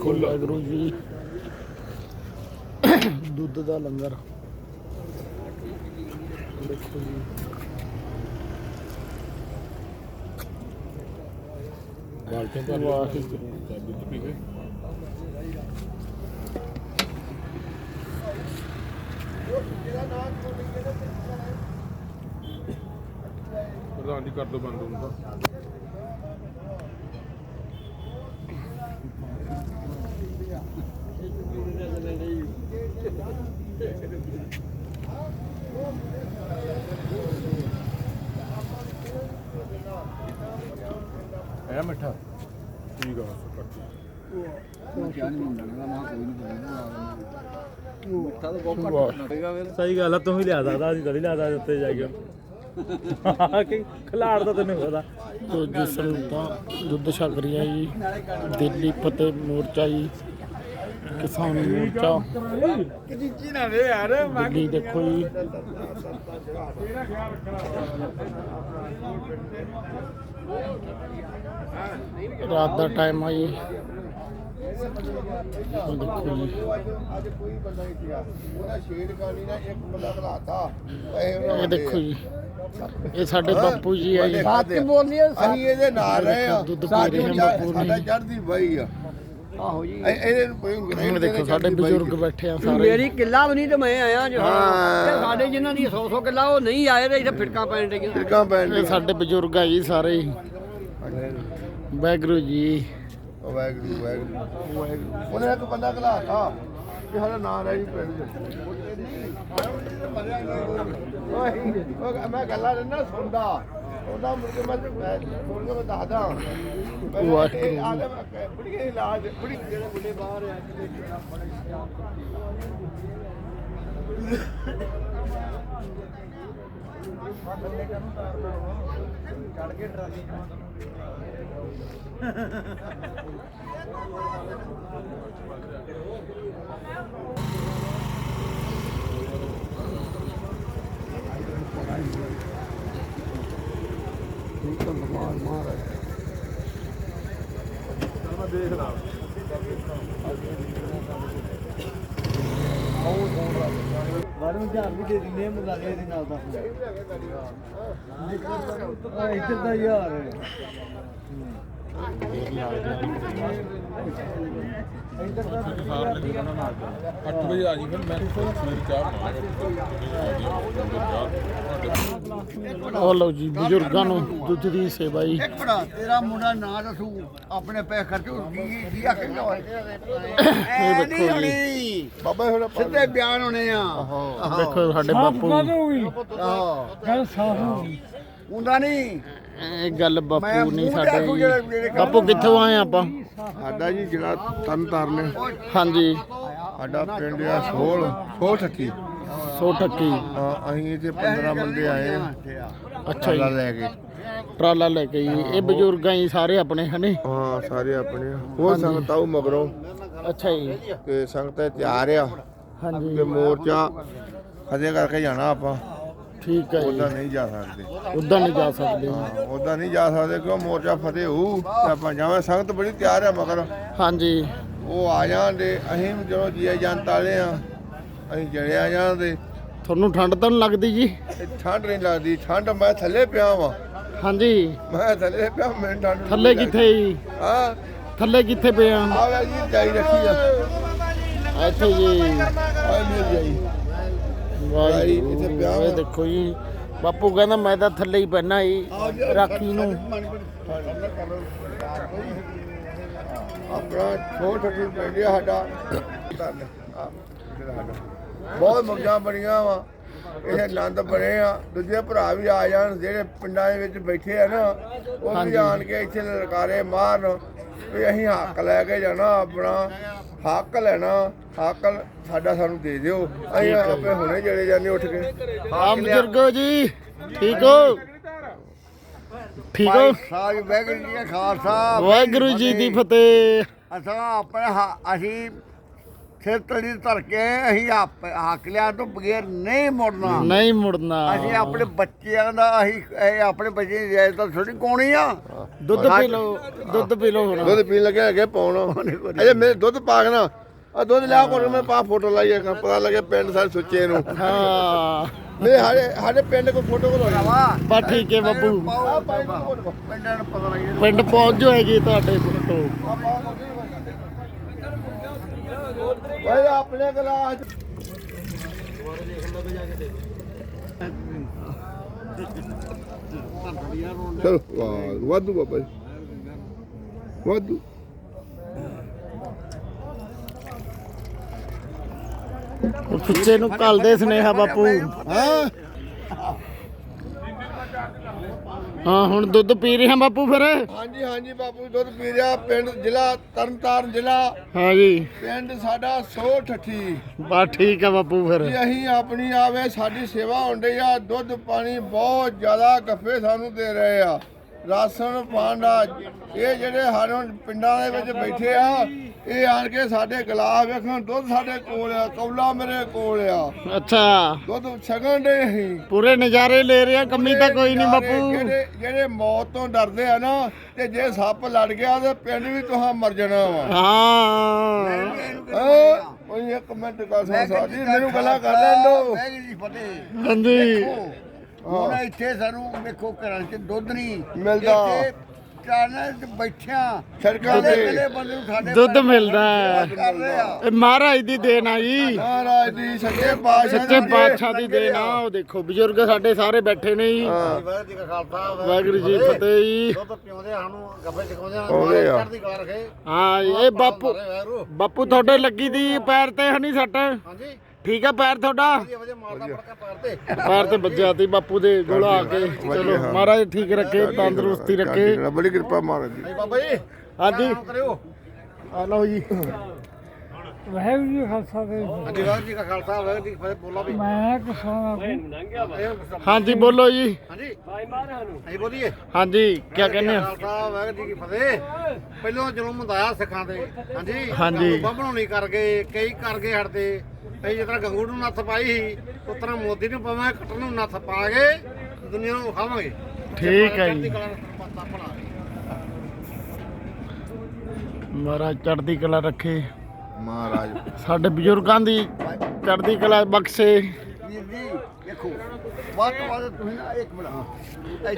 ਖੁੱਲਾ ਗੁਰੂ ਜੀ ਦੁੱਧ ਦਾ ਲੰਗਰ। ਦੇਖੋ ਜੀ। ਭਰ ਵਾਹਿਗੁਰੂ ਚਾਬੀ ਤੇ ਪੀ ਗਏ? ਪ੍ਰਧਾਨ ਜੀ ਕਰ ਦੋ ਬੰਦ ਹੁਣ ਹੈ ਮਿੱਠਾ। ਠੀਕ ਆ ਸਹੀ ਗੱਲ ਆ ਤੂੰ ਵੀ ਲਿਆ ਸਕਦਾ ਅਸੀਂ ਤਾਂ ਨਹੀਂ ਲਿਆ ਸਕਦੇ ਉੱਤੇ ਜਾ ਕੇ। ਕਿ ਖਿਲਾੜ ਤਾਂ ਤੈਨੂੰ ਪਤਾ। ਤੋ ਜਿਸ ਸੰਗਤਾਂ ਦੁੱਧ ਛਕ ਰਹੀਆਂ ਜੀ ਦਿੱਲੀ ਫਤਿਹ ਮੋਰਚਾ ਜੀ ਕਿਸਾਨ ਮੋਰਚਾ। ਕਿਚੀ ਨਾ ਦੇ ਯਾਰ ਦਿੱਲੀ ਦੇਖੋ ਜੀ। ਰਾਤ ਦਾ ਟਾਈਮ ਆ ਜੀ। ਉਹ ਦੇਖੋ ਜੀ। ਅੱਜ ਕੋਈ ਬੰਦਾ ਨਹੀਂ ਪਿਆ ਉਹਦਾ ਸ਼ੇਡ ਕਾਲੀ ਨਾ ਇੱਕ ਬੰਦਾ ਘਲਾਤਾ ਇਹ ਇਹ ਦੇਖੋ ਜੀ। ਇਹ ਸਾਡੇ ਬਾਪੂ ਜੀ ਆ ਜੀ। ਸੱਚ ਬੋਲੀਏ ਅਸੀਂ ਇਹਦੇ ਨਾਲ ਰਹੇ ਆ। ਦੁੱਧ ਪੀ ਰਹੇ ਆ ਬਾਪੂ ਸਾਡਾ ਨੇ ਚੜ੍ਹਦੀ ਬਈ ਆ। ਆਹੋ ਜੀ। ਇਹ- ਇਹਦੇ ਨੂੰ ਕੋਈ ਅੰਗਰੇਜ਼ ਹੁਣ ਦੇਖੋ ਸਾਡੇ ਬਜ਼ੁਰਗ ਬੈਠੇ ਆ ਸਾਰੇ। ਮੇਰੀ ਕਿੱਲਾ ਵੀ ਨਹੀਂ ਤੇ ਮੈਂ ਆਇਆ ਜੋ। ਸਾਡੇ ਜਿਨ੍ਹਾਂ ਦੀ 100 100 ਕਿੱਲਾ ਉਹ ਨਹੀਂ ਆਏ ਤੇ ਇੱਥੇ ਫਿਟਕਾ ਪੈਣ ਡੇ ਫਿਰਕਾਂ ਪੈਣ ਸਾਡੇ ਬਜ਼ੁਰਗ ਆ ਜੀ ਸਾਰੇ। ਹੀ। ਵਾਹਿਗੁਰੂ ਜੀ। ਉਹ ਵਾਹਿਗੁਰੂ ਵਾਹਿਗੁਰੂ ਵਾਹਿਗੁਰੂ। ਉਹਨੇ ਇੱਕ ਬੰਦਾ ਘਲਾਤਾ ਕਿ ਸਾਡਾ ਨਾਂ ਰਹਿ ਜੀ ਪਿੰਡ ਉਹ ਮੈਂ ਗੱਲਾਂ ਨਾ ਸੁਣਦਾ। ਉਹਦਾ ਕੇ ਮੈਂ ਸੁਣ ਕੇ ਦੱਸਦਾ। ਵਾਹਿਗੁਰੂ। ਆ ਲੈ ਬੜੀ ਇਲਾਜ ਬੜੀ ਜਿਹੜੇ ਬੁੱਢੇ ਬਾਹਰ ਆ ਚੜ ਕੇ ਟਰਾਲੀ ਜਮਾ ਇਹ ਤਾਂ ਮਾਰ ਮਾਰ ਹੈ ਚਲ ਮੈਂ ਦੇਖ ਲਾ ਆਉਂ ਫੋਨ ਲਾ। ਬਾਹਰੋਂ ਹਜ਼ਾਰ ਵੀ ਦੇ ਦਿੰਦੇ ਆ ਮੁੰਡਾ ਦੇ ਦੇ ਨਾਲ ਦਾ ਆ ਇੱਧਰ ਦਾ ਯਾਰ ਇੱਧਰ ਦਾ 8 ਵਜੇ ਆ ਜੀ ਫਿਰ ਮੈਂ ਸਵੇਰ ਚਾਹ ਬਣਾਵਾਂਗਾ ਉਹ ਲਓ ਜੀ ਬਜ਼ੁਰਗਾਂ ਨੂੰ ਦੁੱਧ ਦੀ ਸੇਵਾ ਜੀ। ਇੱਕ ਬੜਾ ਤੇਰਾ ਮੁੰਡਾ ਨਾਂ ਦੱਸੂ ਆਪਣੇ ਪੈਸੇ ਖਰਚੋ ਕੀ ਕੀ ਆਖੇਗਾ ਓਏ ਇਹ ਦੇਖੋ ਜੀ। ਬਾਬਾ ਹੁਣ ਸਿੱਧੇ ਬਿਆਨ ਹੋਣੇ ਆ। ਦੇਖੋ ਸਾਡੇ ਬਾਪੂ। ਆਹੋ। ਗੱਲ ਸਾਫ਼ ਹੋ ਗਈ। ਹੁੰਦਾ ਨਹੀਂ। ਇਹ ਗੱਲ ਬਾਪੂ ਨਹੀਂ ਸਾਡੇ ਜੀ। ਬਾਪੂ ਕਿੱਥੋਂ ਆਏ ਆਪਾਂ? ਸਾਡਾ ਜੀ ਜਿਹੜਾ ਤਨ ਤਾਰਨੇ ਹਾਂਜੀ। ਸਾਡਾ ਪਿੰਡ ਆ ਸੋਲ ਸੋਲ ਠੱਕੀ ਸੋ ਠੱਕੀ ਹਾਂ, ਅਸੀਂ ਇੱਥੇ 15 ਬੰਦੇ ਆਏ ਆ ਅੱਛਾ ਜੀ। ਲੈ ਕੇ। ਟਰਾਲਾ ਲੈ ਕੇ ਜੀ। ਇਹ ਬਜ਼ੁਰਗਾਂ ਹੀ ਸਾਰੇ ਆਪਣੇ ਹਨੇ ਹਾਂ ਸਾਰੇ ਆਪਣੇ ਹੋਰ ਸੰਗਤ ਆਉ ਮਗਰੋਂ। ਅੱਛਾ ਜੀ। ਤੇ ਸੰਗਤ ਤਿਆਰ ਆ ਹਾਂਜੀ। ਤੇ ਮੋਰਚਾ ਫਤਿਹ ਕਰਕੇ ਜਾਣਾ ਆਪਾਂ। ਠੀਕ ਹੈ ਉਦਾਂ ਨਹੀਂ ਜਾ ਸਕਦੇ। ਉਦਾਂ ਨਹੀਂ ਜਾ ਸਕਦੇ। ਉਦਾਂ ਨਹੀਂ ਜਾ ਸਕਦੇ ਕਿਉਂ ਮੋਰਚਾ ਫਤਿਹ ਹੋਊ ਆਪਾਂ ਜਾਵਾਂ ਸੰਗਤ ਬੜੀ ਤਿਆਰ ਆ ਮਗਰ। ਹਾਂਜੀ। ਉਹ ਆ ਜਾਂਦੇ ਅਸੀਂ ਜਦੋਂ ਜੀਆ ਜੰਤ ਵਾਲੇ ਆ ਅਸੀਂ ਜੜੇ ਆ ਜਾਂਦੇ ਤੁਹਾਨੂੰ ਠੰਡ ਤਾਂ ਨਹੀਂ ਲੱਗਦੀ ਜੀ? ਇਹ ਠੰਡ ਨਹੀਂ ਲੱਗਦੀ ਠੰਡ ਮੈਂ ਥੱਲੇ ਪਿਆ ਵਾਂ। ਹਾਂਜੀ। ਮੈਂ ਥੱਲੇ ਪਿਆ ਮੈਨੂੰ ਠੰਡ ਥੱਲੇ। ਕਿੱਥੇ ਜੀ? ਹਾਂ। ਥੱਲੇ ਕਿੱਥੇ ਪਏ ਆ? ਆਵੇ ਜੀ ਜਾਈ ਰੱਖੀ ਆ। ਇੱਥੇ ਜੀ। ਆਏ ਮੇਰੀ ਜਾਈ ਵਾਹਿਗੁਰੂ ਇੱਥੇ ਪਿਆ ਵਾ। ਦੇਖੋ ਜੀ। ਬਾਪੂ ਕਹਿੰਦਾ ਮੈਂ ਤਾਂ ਥੱਲੇ ਹੀ ਪੈਣਾ ਜੀ ਰਾਖੀ ਨੂੰ ਆਪਣਾ ਛੋਟ ਠੱਠੀ ਪੈਂਦੀ ਆ ਸਾਡਾ। ਧੰਨ, ਜਿਹੜਾ ਸਾਡਾ। ਬਹੁਤ ਮੌਜਾਂ ਬਣੀਆਂ ਵਾ। ਇਹ ਆਨੰਦ ਬਣੇ ਆ। ਦੂਜੇ ਭਰਾ ਵੀ ਆ ਜਾਣ ਜਿਹੜੇ ਪਿੰਡਾਂ ਦੇ ਵਿੱਚ ਬੈਠੇ ਆ ਨਾ ਉਹ ਵੀ। ਆਣ ਕੇ ਇੱਥੇ ਲਲਕਾਰੇ ਮਾਰਨ। ਵੀ ਅਸੀਂ ਹੱਕ ਲੈ ਕੇ ਜਾਣਾ ਆਪਣਾ ਹੱਕ ਲੈਣਾ ਹੱਕ ਸਾਡਾ ਸਾਨੂੰ ਦੇ ਦਿਓ। ਅਸੀਂ ਆਪੇ ਹੁਣੇ ਚਲੇ ਜਾਂਦੇ ਉੱਠ ਕੇ। ਆ। ਬਜ਼ੁਰਗੋ ਜੀ ਠੀਕ ਹੋ? ਠੀਕ ਹੋ? ਸਾਜ ਵੈਗੁਰੂ ਜੀ ਦਾ ਖਾਲਸਾ ਵਾਹਿਗੁਰੂ ਜੀ ਦੀ ਫਤਿਹ। ਅਸਾਂ ਆਪਣੇ ਹ- ਅਸੀਂ ਸਿਰ ਤਲੀ ਧਰ ਕੇ ਅਸੀਂ ਆਪ ਹੱਕ ਲਿਆ ਤੋਂ ਬਗੈਰ ਨਹੀਂ ਮੁੜਨਾ। ਨਹੀਂ ਮੁੜਨਾ। ਅਸੀਂ ਆਪਣੇ ਬੱਚਿਆਂ ਦਾ ਅਸੀਂ ਇਹ ਆਪਣੇ ਬੱਚੇ ਦੀ ਜਾਇਜ਼ ਤਾਂ ਥੋੜੀ ਕੋਣੀ ਆ। ਦੁੱਧ ਪੀ ਲਓ ਦੁੱਧ ਪੀ ਲਓ ਹੁਣ। ਦੁੱਧ ਪੀਣ ਲੱਗੇ ਅੱਗੇ ਪਾਉਣਾ। ਅਜੇ ਮੇਰੇ ਦੁੱਧ ਪਾ ਕੇ ਨਾ ਆ ਦੁੱਧ ਲਿਆ ਕੋਲ ਮੈਂ ਪਾ ਫੋਟੋ ਲਾਈਏ ਪਤਾ ਲੱਗੇ ਪਿੰਡ ਸਾਰੇ ਸੁੱਚੇ ਨੂੰ। ਹਾਂ। ਮੇਰੇ ਸਾਡੇ ਸਾਡੇ ਪਿੰਡ ਕੋ ਫੋਟੋ ਕੋ ਲਾਉਣਾ ਵਾ ਬਾ ਠੀਕ ਹੈ ਬੱਬੂ। ਪਿੰਡਾਂ ਨੂੰ ਪਤਾ ਲੱਗੇ ਪਿੰਡ ਪਹੁੰਚ ਜਾਏਗੀ ਤੁਹਾਡੇ ਤੋਂ ਭਾਈ ਆਪਣੇ ਗਲਾਸ ਚਲ ਵਾਹ ਵਾਧੂ ਬਾਬਾ ਜੀ। ਵਾਧੂ। ਉਹ ਨੂੰ ਕੱਲਦੇ ਸੁਨੇਹਾ ਬਾਪੂ। ਹਾਂ? ਹਾਂ ਹੁਣ ਦੁੱਧ ਪੀ ਰਹੇ ਬਾਪੂ ਫਿਰ। ਹਾਂਜੀ ਹਾਂਜੀ ਬਾਪੂ ਦੁੱਧ ਪੀ ਰਿਹਾ ਪਿੰਡ ਜ਼ਿਲ੍ਹਾ ਤਰਨਤਾਰਨ ਜ਼ਿਲ੍ਹਾ। ਹਾਂ ਜੀ। ਪਿੰਡ ਸਾਡਾ ਸੋ ਠੱਠੀ। ਬਾ ਠੀਕ ਹੈ ਬਾਪੂ ਫਿਰ। ਜੀ ਅਸੀਂ ਆਪਣੀ ਆਵੇ ਸਾਡੀ ਸੇਵਾ ਹੁੰਦੀ ਆ। ਦੁੱਧ ਪਾਣੀ ਬਹੁਤ ਜ਼ਿਆਦਾ ਗੱਫੇ ਸਾਨੂੰ ਦੇ ਰਹੇ ਆ। ਰਾਸ਼ਨ ਪਾਂਡਾ ਇਹ ਜਿਹੜੇ ਹਾਰੋਂ ਪਿੰਡਾਂ ਦੇ ਵਿੱਚ ਬੈਠੇ ਆ ਇਹ ਆਣ ਕੇ ਸਾਡੇ ਗਲਾਸ ਵੇਖਣ ਦੁੱਧ ਸਾਡੇ ਕੋਲ ਆ ਕੌਲਾ ਮੇਰੇ ਕੋਲ ਆ। ਅੱਛਾ। ਦੁੱਧ ਛਕਣ ਦੇ ਅਸੀਂ ਪੂਰੇ ਨਜ਼ਾਰੇ ਲੈ ਰਹੇ ਕੰਮੀ ਤਾਂ ਕੋਈ ਨਹੀਂ ਬਾਪੂ। ਜਿਹੜੇ ਜਿਹੜੇ ਮੌਤ ਤੋਂ ਡਰਦੇ ਆ ਨਾ ਤੇ ਜੇ ਸੱਪ ਲੜ ਗਿਆ ਤੇ ਪਿੰਡ ਵੀ ਤੁਹਾਂ ਮਰ ਜਾਣਾ ਵਾ। ਹਾਂ। ਹਾਂ? ਕੋਈ ਇੱਕ ਮਿੰਟ ਕਾ ਸਾਡੀ ਮੈਨੂੰ ਗੱਲਾਂ ਕਰ ਲੈਣ ਦੋ ਹਾਂਜੀ। ਹੁਣ ਇੱਥੇ ਸਾਨੂੰ ਵੇਖੋ ਘਰਾਂ 'ਚ ਦੁੱਧ ਨਹੀਂ। ਮਿਲਦਾ। ਚਾਨਣ ਤੇ ਬੈਠਿਆ ਸੜਕਾਂ ਦੇ ਵੇਲੇ ਬੰਦੇ ਨੂੰ ਸਾਡੇ ਦੁੱਧ ਮਿਲਦਾ ਹੈ। ਕਰ ਰਹੇ ਆ। ਇਹ ਮਹਾਰਾਜ ਦੀ ਦੇਣ ਆ ਜੀ। ਮਹਾਰਾਜ ਦੀ ਸੱਚੇ ਪਾਤਸ਼ਾਹ ਸੱਚੇ ਪਾਤਸ਼ਾਹ ਦੀ ਦੇਣ ਆ। ਉਹ ਦੇਖੋ ਬਜ਼ੁਰਗ ਸਾਡੇ ਸਾਰੇ ਬੈਠੇ ਨੇ ਜੀ। ਵਾਹਿਗੁਰੂ ਜੀ ਕਾ ਖਾਲਸਾ ਵਾਹਿਗੁਰੂ ਜੀ ਫਤਿਹ। ਜੀ। ਦੁੱਧ ਪਿਉਂਦੇ ਸਾਨੂੰ ਗੱਫੇ ਚਕਾਉਂਦੇ ਆ। ਆਉਂਦੇ ਆ। ਚੜ੍ਹਦੀ ਕਲਾ ਰੱਖੇ। ਹਾਂ ਇਹ ਬਾਪੂ ਵਾਹਿਗੁਰੂ। ਬਾਪੂ ਤੁਹਾਡੇ ਲੱਗੀ ਦੀ ਪੈਰ ਤੇ ਹਨੀ ਸੱਟ। ਹਾਂਜੀ। ਠੀਕ ਆ ਪੈਰ ਤੁਹਾਡਾ? ਮਾਰਦਾ ਪੜਕਾ ਪਾਰ ਤੇ। ਪੈਰ ਤੇ ਵੱਜਿਆ ਤੀ ਬਾਪੂ ਦੇ ਗੋਲਾ ਆ ਕੇ। ਚਲੋ ਮਹਾਰਾਜ ਠੀਕ ਰੱਖੇ ਤੰਦਰੁਸਤੀ ਰੱਖੇ। ਬੜੀ ਕਿਰਪਾ ਮਹਾਰਾਜ ਦੀ। ਬਾਬਾ ਜੀ ਹਾਂਜੀ। ਕਰਿਓ। ਆ ਲਓ ਜੀ। ਵਾਹਿਗੁਰੂ ਜੀ ਕਾ ਖਾਲਸਾ ਵਾਹਿਗੁਰੂ ਜੀ ਕਾ ਖਾਲਸਾ ਵਾਹਿਗੁਰੂ ਜੀ ਕੀ ਫਤਿਹ ਬੋਲਾ ਵੀ। ਮੈਂ ਕਿਸਾਨ ਹਾਂਜੀ ਬੋਲੋ ਜੀ। ਹਾਂਜੀ। ਹਾਂਜੀ ਬੋਲੀਏ। ਹਾਂਜੀ ਕੀ ਕਹਿੰਦੇ ਆ ਖਾਲਸਾ ਵਾਹਿਗੁਰੂ ਜੀ ਕੀ ਫਤਿਹ। ਪਹਿਲਾਂ ਜ਼ੁਲਮ ਹੁੰਦਾ ਆ ਸਿੱਖਾਂ ਤੇ ਹਾਂਜੀ। ਹਾਂਜੀ। ਬਣਾਉਣੀ ਕਰ ਗਏ ਕਈ ਕਰ ਗਏ ਹਟਦੇ। ਅਸੀਂ ਜਿਸ ਤਰ੍ਹਾਂ ਗੰਗੂ ਨੂੰ ਨੱਥ ਪਾਈ ਸੀ ਉਸ ਤਰ੍ਹਾਂ ਮੋਦੀ ਨੂੰ ਪਾਵਾਂਗੇ ਕੱਟਣ ਨੂੰ ਨੱਥ ਪਾ ਕੇ ਦੁਨੀਆ ਨੂੰ ਵਿਖਾਵਾਂਗੇ। ਠੀਕ ਹੈ ਜੀ। ਮਹਾਰਾਜ ਚੜ੍ਹਦੀ ਕਲਾ ਰੱਖੇ। ਮਹਾਰਾਜ। ਸਾਡੇ ਬਜ਼ੁਰਗਾਂ ਦੀ ਚੜ੍ਹਦੀ ਕਲਾ ਬਖਸ਼ੇ। ਵੀਰ ਜੀ ਦੇਖੋ ਵੱਧ ਤੋਂ ਵੱਧ ਤੁਸੀਂ ਨਾ ਇੱਕ ਮਿੰਟ